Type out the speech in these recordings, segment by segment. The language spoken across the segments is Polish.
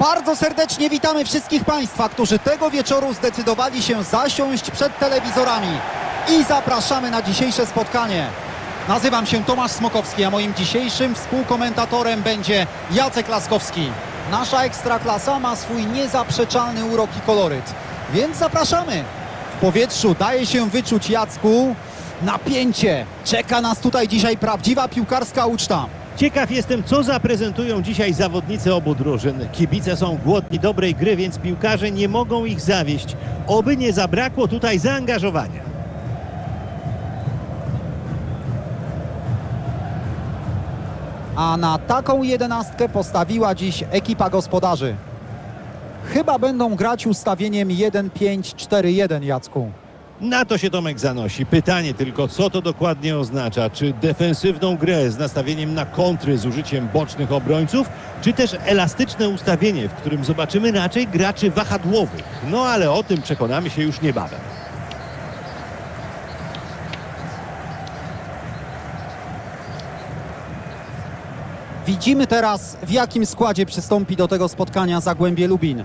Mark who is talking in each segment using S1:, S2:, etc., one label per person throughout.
S1: Bardzo serdecznie witamy wszystkich Państwa, którzy tego wieczoru zdecydowali się zasiąść przed telewizorami i zapraszamy na dzisiejsze spotkanie. Nazywam się Tomasz Smokowski, a moim dzisiejszym współkomentatorem będzie Jacek Laskowski. Nasza ekstraklasa ma swój niezaprzeczalny urok i koloryt, więc zapraszamy. W powietrzu daje się wyczuć Jacku napięcie. Czeka nas tutaj dzisiaj prawdziwa piłkarska uczta.
S2: Ciekaw jestem, co zaprezentują dzisiaj zawodnicy obu drużyn. Kibice są głodni dobrej gry, więc piłkarze nie mogą ich zawieść. Oby nie zabrakło tutaj zaangażowania.
S1: A na taką jedenastkę postawiła dziś ekipa gospodarzy. Chyba będą grać ustawieniem 1-5-4-1, Jacku.
S2: Na to się Tomek zanosi. Pytanie tylko, co to dokładnie oznacza? Czy defensywną grę z nastawieniem na kontry z użyciem bocznych obrońców, czy też elastyczne ustawienie, w którym zobaczymy raczej graczy wahadłowych? No ale o tym przekonamy się już niebawem.
S1: Widzimy teraz, w jakim składzie przystąpi do tego spotkania Zagłębie Lubin.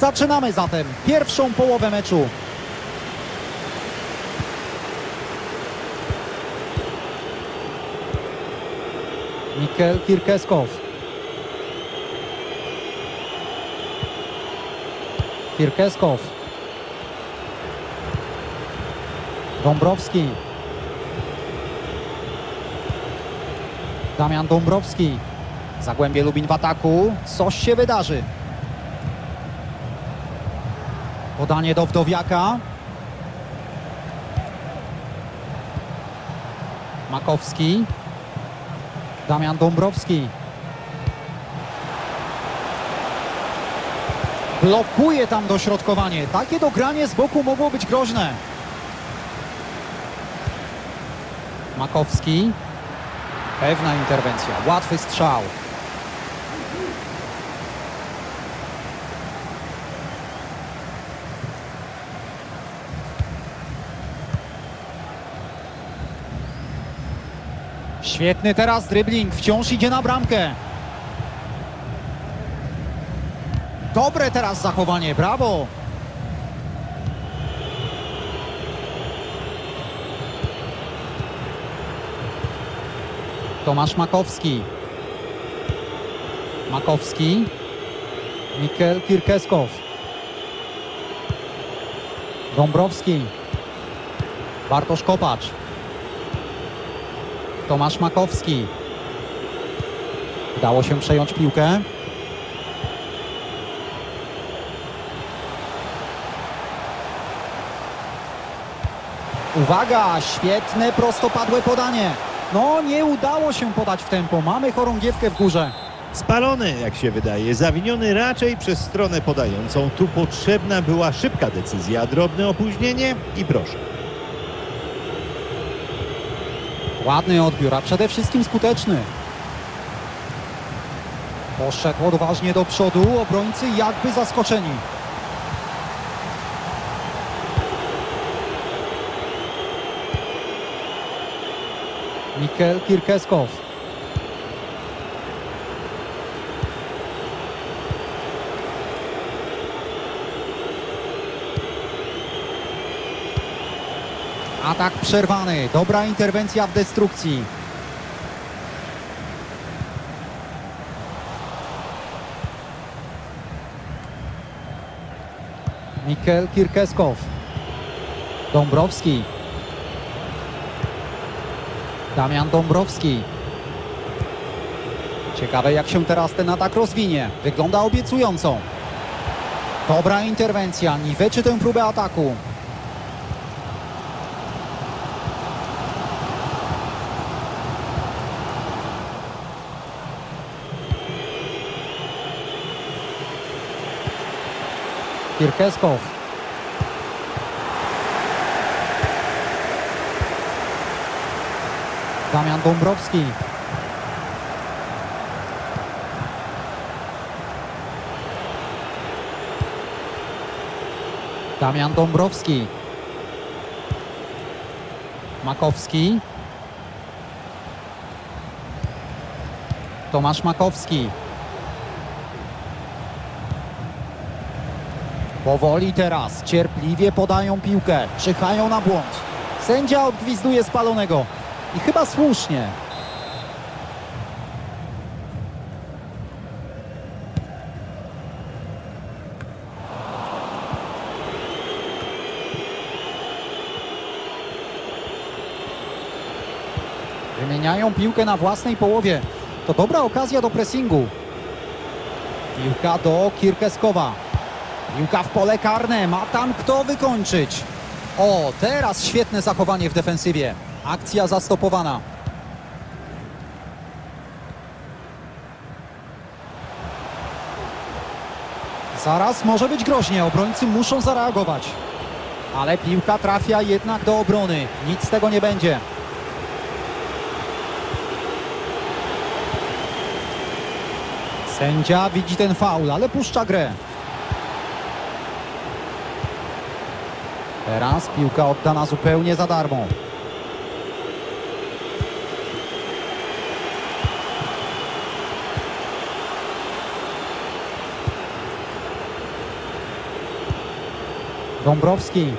S1: Zaczynamy zatem pierwszą połowę meczu. Mikel Kirkeskow. Kirkeskow. Dąbrowski. Damian Dąbrowski. Zagłębie Lubin w ataku. Coś się wydarzy. Podanie do Wdowiaka. Makowski. Damian Dąbrowski. Blokuje tam dośrodkowanie. Takie dogranie z boku mogło być groźne. Makowski. Pewna interwencja. Łatwy strzał. Świetny teraz dribbling, wciąż idzie na bramkę. Dobre teraz zachowanie, brawo. Tomasz Makowski. Makowski. Mikel Kirkeskow. Dąbrowski. Bartosz Kopacz. Tomasz Makowski. Udało się przejąć piłkę. Uwaga, świetne prostopadłe podanie. No, nie udało się podać w tempo. Mamy chorągiewkę w górze.
S2: Spalony, jak się wydaje, zawiniony raczej przez stronę podającą. Tu potrzebna była szybka decyzja, drobne opóźnienie i proszę.
S1: Ładny odbiór, a przede wszystkim skuteczny. Poszedł odważnie do przodu, obrońcy jakby zaskoczeni. Mikel Kirkeskow. Atak przerwany. Dobra interwencja w destrukcji. Mikel Kirkeskow. Dąbrowski. Damian Dąbrowski. Ciekawe jak się teraz ten atak rozwinie. Wygląda obiecująco. Dobra interwencja. Niweczy tę próbę ataku. Kirkeskow. Damian Dąbrowski. Damian Dąbrowski. Makowski. Tomasz Makowski. Powoli teraz, cierpliwie podają piłkę, czyhają na błąd. Sędzia odgwizduje spalonego i chyba słusznie. Wymieniają piłkę na własnej połowie. To dobra okazja do pressingu. Piłka do Kirkeskowa. Piłka w pole karne. Ma tam kto wykończyć. O, teraz świetne zachowanie w defensywie. Akcja zastopowana. Zaraz może być groźnie. Obrońcy muszą zareagować. Ale piłka trafia jednak do obrony. Nic z tego nie będzie. Sędzia widzi ten faul, ale puszcza grę. Teraz piłka oddana zupełnie za darmo. Dąbrowski.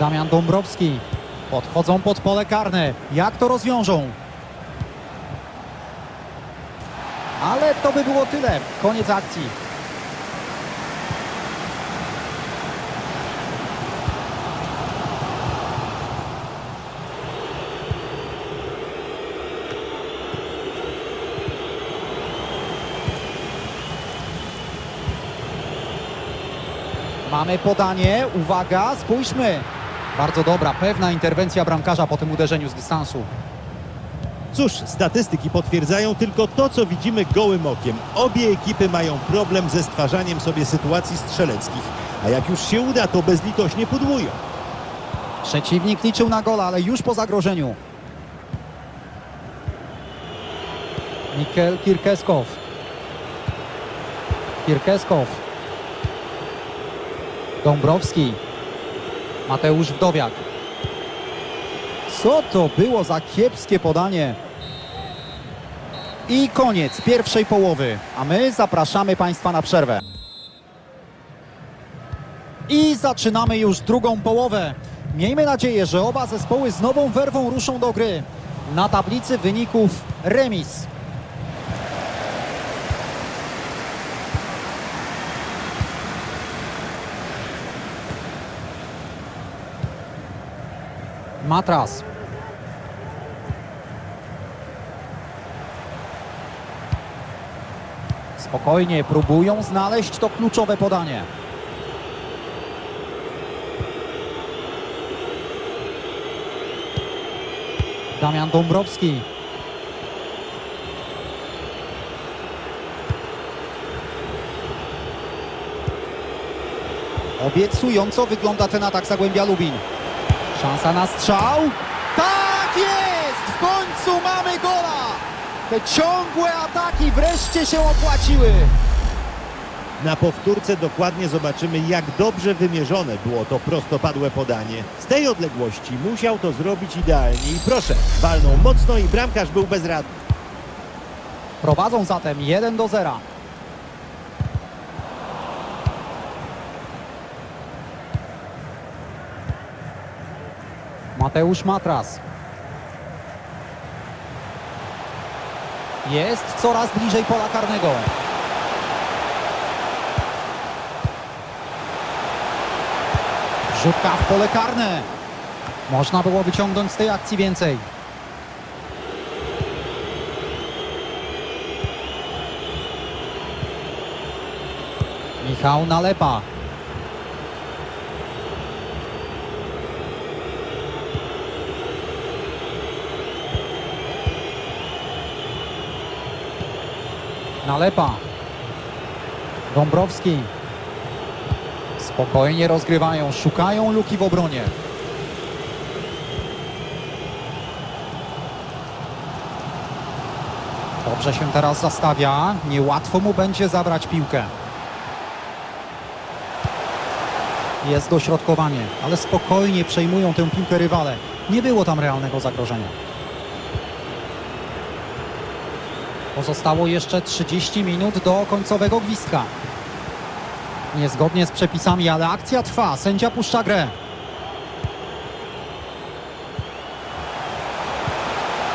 S1: Damian Dąbrowski. Podchodzą pod pole karne. Jak to rozwiążą? Ale to by było tyle. Koniec akcji. Mamy podanie. Uwaga, spójrzmy. Bardzo dobra, pewna interwencja bramkarza po tym uderzeniu z dystansu.
S2: Cóż, statystyki potwierdzają tylko to, co widzimy gołym okiem. Obie ekipy mają problem ze stwarzaniem sobie sytuacji strzeleckich, a jak już się uda, to bezlitośnie pudłują.
S1: Przeciwnik liczył na gola, ale już po zagrożeniu. Mikel Kirkeskow. Kirkeskow. Dąbrowski. Mateusz Wdowiak. Co to było za kiepskie podanie? I koniec pierwszej połowy, a my zapraszamy Państwa na przerwę. I zaczynamy już drugą połowę. Miejmy nadzieję, że oba zespoły z nową werwą ruszą do gry. Na tablicy wyników remis. Matras. Spokojnie próbują znaleźć to kluczowe podanie. Damian Dąbrowski. Obiecująco wygląda ten atak Zagłębia Lubin. Szansa na strzał. Tak jest! W końcu mamy gola! Te ciągłe ataki wreszcie się opłaciły.
S2: Na powtórce dokładnie zobaczymy, jak dobrze wymierzone było to prostopadłe podanie. Z tej odległości musiał to zrobić idealnie i proszę, walnął mocno i bramkarz był bezradny.
S1: Prowadzą zatem 1 do 0. Mateusz Matras. Jest coraz bliżej pola karnego. Rzutka w pole karne. Można było wyciągnąć z tej akcji więcej. Michał Nalepa. Nalepa. Dąbrowski. Spokojnie rozgrywają, szukają luki w obronie. Dobrze się teraz zastawia. Niełatwo mu będzie zabrać piłkę. Jest dośrodkowanie, ale spokojnie przejmują tę piłkę rywale. Nie było tam realnego zagrożenia. Pozostało jeszcze 30 minut do końcowego gwizdka. Niezgodnie z przepisami, ale akcja trwa. Sędzia puszcza grę.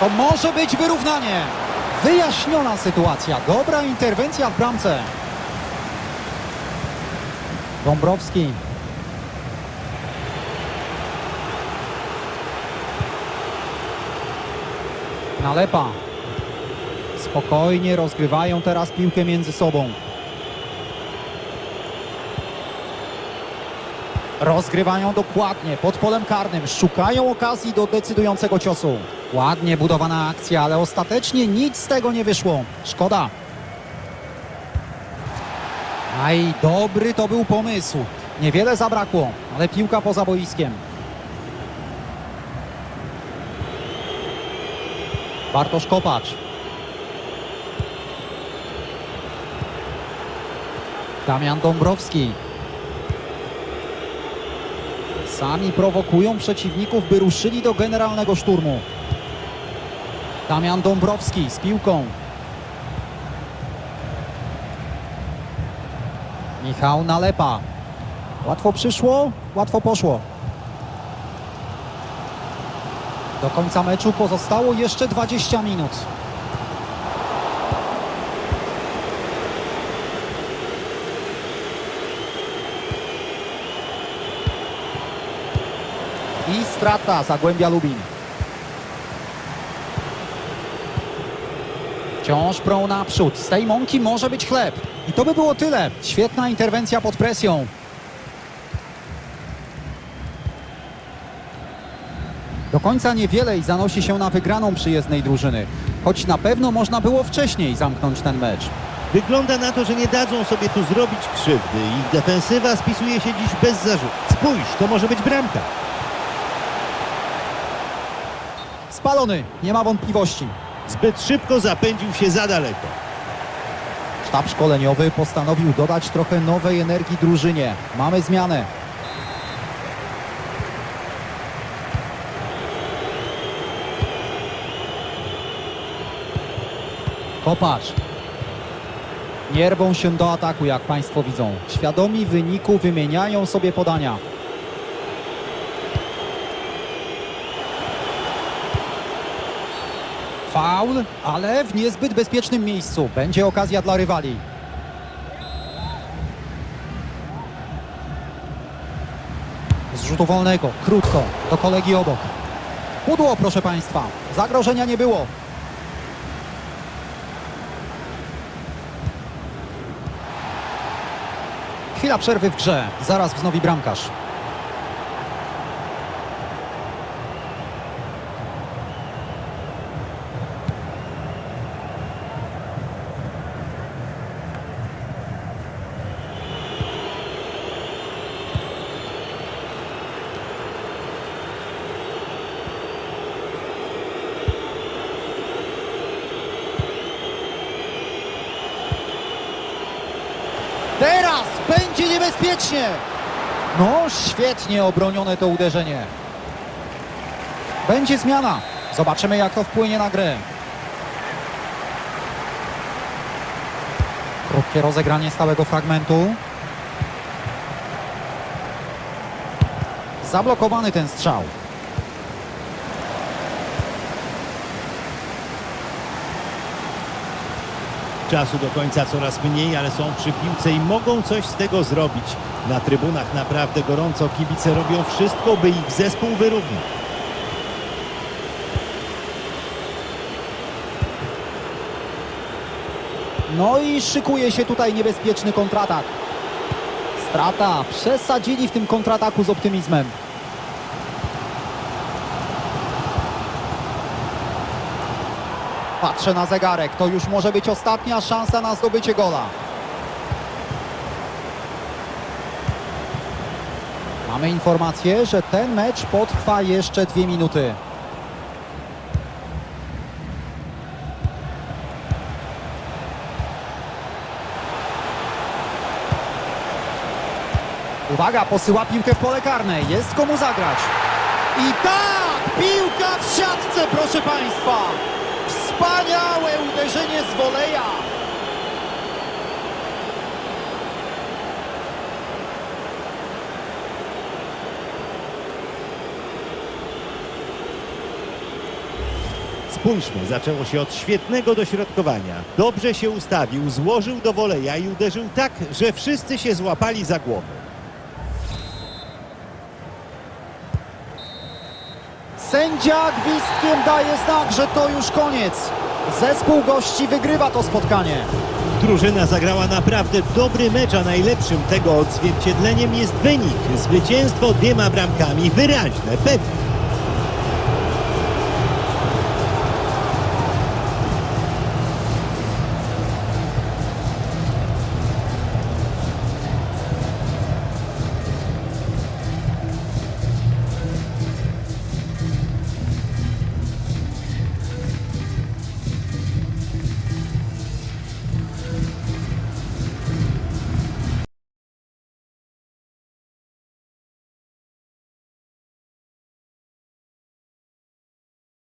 S1: To może być wyrównanie. Wyjaśniona sytuacja. Dobra interwencja w bramce. Dąbrowski. Nalepa. Spokojnie rozgrywają teraz piłkę między sobą. Rozgrywają dokładnie pod polem karnym. Szukają okazji do decydującego ciosu. Ładnie budowana akcja, ale ostatecznie nic z tego nie wyszło. Szkoda. Aj, dobry to był pomysł. Niewiele zabrakło, ale piłka poza boiskiem. Bartosz Kopacz. Damian Dąbrowski. Sami prowokują przeciwników, by ruszyli do generalnego szturmu. Damian Dąbrowski z piłką. Michał Nalepa. Łatwo przyszło, łatwo poszło. Do końca meczu pozostało jeszcze 20 minut. I strata Zagłębia Lubin. Wciąż prą naprzód. Z tej mąki może być chleb. I to by było tyle. Świetna interwencja pod presją. Do końca niewiele i zanosi się na wygraną przyjezdnej drużyny. Choć na pewno można było wcześniej zamknąć ten mecz.
S2: Wygląda na to, że nie dadzą sobie tu zrobić krzywdy. Ich defensywa spisuje się dziś bez zarzutów. Spójrz, to może być bramka.
S1: Spalony, nie ma wątpliwości.
S2: Zbyt szybko zapędził się za daleko.
S1: Sztab szkoleniowy postanowił dodać trochę nowej energii drużynie. Mamy zmianę. Kopacz. Nie rwą się do ataku, jak Państwo widzą. Świadomi wyniku wymieniają sobie podania. Faul, ale w niezbyt bezpiecznym miejscu. Będzie okazja dla rywali. Z rzutu wolnego, krótko, do kolegi obok. Pudło, proszę Państwa. Zagrożenia nie było. Chwila przerwy w grze. Zaraz wznowi bramkarz. Teraz będzie niebezpiecznie. No, świetnie obronione to uderzenie. Będzie zmiana. Zobaczymy, jak to wpłynie na grę. Krótkie rozegranie stałego fragmentu. Zablokowany ten strzał.
S2: Czasu do końca coraz mniej, ale są przy piłce i mogą coś z tego zrobić. Na trybunach naprawdę gorąco. Kibice robią wszystko, by ich zespół wyrównał.
S1: No i szykuje się tutaj niebezpieczny kontratak. Strata. Przesadzili w tym kontrataku z optymizmem. Patrzę na zegarek, to już może być ostatnia szansa na zdobycie gola. Mamy informację, że ten mecz potrwa jeszcze dwie minuty. Uwaga, posyła piłkę w pole karne. Jest komu zagrać. I tak! Piłka w siatce, proszę Państwa! Wspaniałe uderzenie z woleja!
S2: Spójrzmy, zaczęło się od świetnego dośrodkowania. Dobrze się ustawił, złożył do woleja i uderzył tak, że wszyscy się złapali za głowę.
S1: Sędzia gwizdkiem daje znak, że to już koniec. Zespół gości wygrywa to spotkanie.
S2: Drużyna zagrała naprawdę dobry mecz, a najlepszym tego odzwierciedleniem jest wynik. Zwycięstwo dwiema bramkami, wyraźne, pewne.